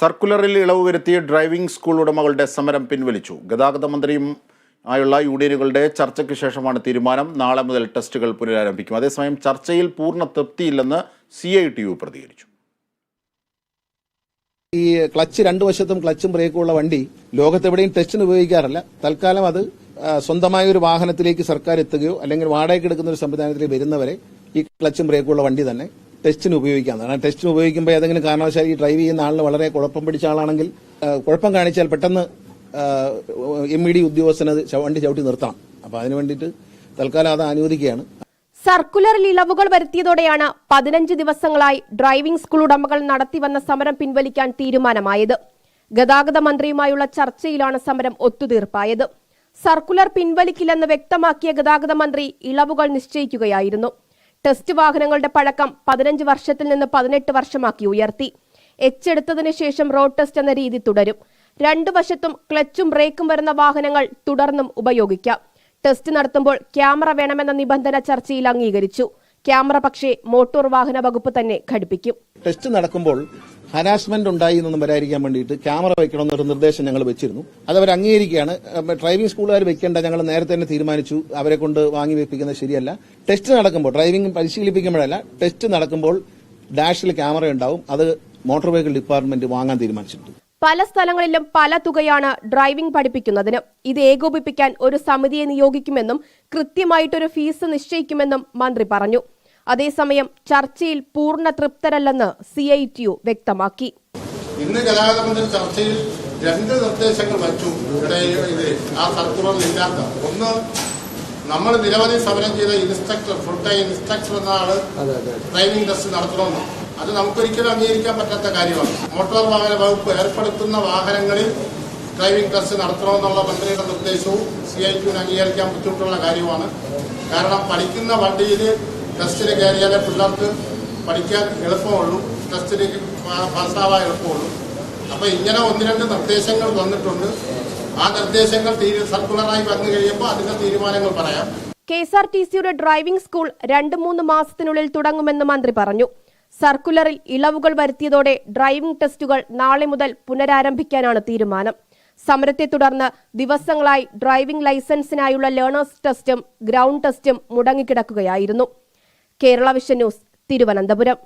സർക്കുലറിൽ ഇളവ് വരുത്തിയ driving school ഉടമകളുടെ സമരം പിൻവലിച്ചു. ഗതാഗത മന്ത്രിയും ആയുള്ള യൂണിയനുകളുടെ ചർച്ചയ്ക്ക് ശേഷമാണ് തീരുമാനം. നാളെ മുതൽ ടെസ്റ്റുകൾ പുനരാരംഭിക്കും. അതേസമയം ചർച്ചയിൽ പൂർണ തൃപ്തിയില്ലെന്ന് സി ഐ ടി യു പ്രതികരിച്ചു. ഈ ക്ലച്ച് രണ്ടു വശത്തും ക്ലച്ചും ബ്രേക്കും ഉള്ള വണ്ടി ലോകത്തെവിടെയും ടെസ്റ്റിന് ഉപയോഗിക്കാറില്ല. തൽക്കാലം അത് സ്വന്തമായ ഒരു വാഹനത്തിലേക്ക് സർക്കാർ എത്തുകയോ അല്ലെങ്കിൽ വാടകയ്ക്ക് എടുക്കുന്ന ഒരു സംവിധാനത്തിലേക്ക് വരുന്നവരെ ഈ ക്ലച്ചും ബ്രേക്കും ഉള്ള വണ്ടി തന്നെ ടെസ്റ്റിന് ഉപയോഗിക്കാവുന്നതാണ് കാരണം ടെസ്റ്റിന് ഉപയോഗിക്കുമ്പോൾ ഏതെങ്കിലും കാരണവശാൽ ഈ ഡ്രൈവ് ചെയ്യുന്ന ആളിന് വളരെ കുഴപ്പം പിടിച്ച ആളാണെങ്കിൽ കുഴപ്പം കാണിച്ചാൽ പെട്ടെന്ന് എം ഇ ഡി ഉദ്യോഗസ്ഥന് വണ്ടി ചവിട്ടി നിർത്തണം അപ്പൊ അതിന് വേണ്ടിയിട്ട് തൽക്കാലം അത് അനുവദിക്കുകയാണ്. സർക്കുലറിൽ ഇളവുകൾ വരുത്തിയതോടെയാണ് പതിനഞ്ച് ദിവസങ്ങളായി ഡ്രൈവിംഗ് സ്കൂൾ ഉടമകൾ നടത്തിവന്ന സമരം പിൻവലിക്കാൻ തീരുമാനമായത്. ഗതാഗത മന്ത്രിയുമായുള്ള ചർച്ചയിലാണ് സമരം ഒത്തുതീർപ്പായത്. സർക്കുലർ പിൻവലിക്കില്ലെന്ന് വ്യക്തമാക്കിയ ഗതാഗത മന്ത്രി ഇളവുകൾ നിശ്ചയിക്കുകയായിരുന്നു. ടെസ്റ്റ് വാഹനങ്ങളുടെ പഴക്കം പതിനഞ്ച് വർഷത്തിൽ നിന്ന് പതിനെട്ട് വർഷമാക്കി ഉയർത്തി. എച്ചെടുത്തതിനു ശേഷം റോഡ് ടെസ്റ്റ് എന്ന രീതി തുടരും. രണ്ടു വശത്തും ക്ലച്ചും ബ്രേക്കും വരുന്ന വാഹനങ്ങൾ തുടർന്നും ഉപയോഗിക്കാം. ടെസ്റ്റ് നടത്തുമ്പോൾ ക്യാമറ വേണമെന്ന നിബന്ധന ചർച്ചയിൽ അംഗീകരിച്ചു. ക്യാമറ പക്ഷേ മോട്ടോർ വാഹന വകുപ്പ് തന്നെ ഘടിപ്പിക്കും. ടെസ്റ്റ് നടക്കുമ്പോൾ ഹരാസ്മെന്റ് ഉണ്ടായി എന്നൊന്നും വരാതിരിക്കാൻ വേണ്ടിയിട്ട് ക്യാമറ വെക്കണമെന്നൊരു നിർദ്ദേശം ഞങ്ങൾ വെച്ചിരുന്നു. അത് അവർ അംഗീകരിക്കുകയാണ്. ഡ്രൈവിംഗ് സ്കൂളുകാർ വെക്കേണ്ട ഞങ്ങൾ നേരത്തെ തന്നെ തീരുമാനിച്ചു. അവരെ കൊണ്ട് വാങ്ങി വെപ്പിക്കുന്നത് ശരിയല്ല. ടെസ്റ്റ് നടക്കുമ്പോൾ ഡ്രൈവിംഗ് പരിശീലിപ്പിക്കുമ്പോഴല്ല ടെസ്റ്റ് നടക്കുമ്പോൾ ഡാഷിൽ ക്യാമറ ഉണ്ടാവും. അത് മോട്ടോർ വെഹിക്കിൾ ഡിപ്പാർട്ട്മെന്റ് വാങ്ങാൻ തീരുമാനിച്ചിട്ടുണ്ട്. പല സ്ഥലങ്ങളിലും പല തുകയാണ് ഡ്രൈവിംഗ് പഠിപ്പിക്കുന്നതിന് ഇത് ഏകോപിപ്പിക്കാൻ ഒരു സമിതിയെ നിയോഗിക്കുമെന്നും കൃത്യമായിട്ടൊരു ഫീസ് നിശ്ചയിക്കുമെന്നും മന്ത്രി പറഞ്ഞു. അതേസമയം ചർച്ചയിൽ പൂർണ തൃപ്തരല്ലെന്ന് സി ഐ ടി യു വ്യക്തമാക്കി. ഇന്ന് ഗതാഗത മന്ത്രി ചർച്ചയിൽ രണ്ട് നിർദ്ദേശങ്ങൾ വച്ചു. ഇവിടെ ഇത് ആ സർക്കുലറിൽ ഇല്ലാത്ത. ഒന്ന് നമ്മൾ നിരവധി സമരം ചെയ്ത ഇൻസ്ട്രക്ടർ ഫുൾ ടൈം ഇൻസ്ട്രക്ടർ എന്ന ആൾ ഡ്രൈവിംഗ് ടെസ്റ്റ് നടത്തണമെന്ന്. അത് നമുക്കൊരിക്കലും അംഗീകരിക്കാൻ പറ്റാത്ത കാര്യമാണ്. മോട്ടോർ വാഹന വകുപ്പ് ഏർപ്പെടുത്തുന്ന വാഹനങ്ങളിൽ ഡ്രൈവിംഗ് ടെസ്റ്റ് നടത്തണമെന്നുള്ള മന്ത്രിയുടെ നിർദ്ദേശവും സി ഐ ക്യൂവിന് അംഗീകരിക്കാൻ ബുദ്ധിമുട്ടുള്ള കാര്യമാണ്. കാരണം പഠിക്കുന്ന വണ്ടിയിൽ ടെസ്റ്റിൽ കയറിയാലേ പിള്ളേർക്ക് പഠിക്കാൻ എളുപ്പമുള്ളൂ. ടെസ്റ്റിൽ പാസ്സാവാൻ എളുപ്പമുള്ളൂ. അപ്പൊ ഇങ്ങനെ ഒന്ന് രണ്ട് നിർദ്ദേശങ്ങൾ വന്നിട്ടുണ്ട്. ആ നിർദ്ദേശങ്ങൾ സർക്കുലറായി വന്നു കഴിയുമ്പോൾ അതിന്റെ തീരുമാനങ്ങൾ പറയാം. കെ എസ് ആർ ടി സിയുടെ ഡ്രൈവിംഗ് സ്കൂൾ രണ്ട് മൂന്ന് മാസത്തിനുള്ളിൽ തുടങ്ങുമെന്ന് മന്ത്രി പറഞ്ഞു. സർക്കുലറിൽ ഇളവുകൾ വരുത്തിയതോടെ ഡ്രൈവിംഗ് ടെസ്റ്റുകൾ നാളെ മുതൽ പുനരാരംഭിക്കാനാണ് തീരുമാനം. സമരത്തെ തുടർന്ന് ദിവസങ്ങളായി ഡ്രൈവിംഗ് ലൈസൻസിനായുള്ള ലേണേഴ്സ് ടെസ്റ്റും ഗ്രൗണ്ട് ടെസ്റ്റും മുടങ്ങിക്കിടക്കുകയായിരുന്നു. Kerala vision news Thiruvananthapuram.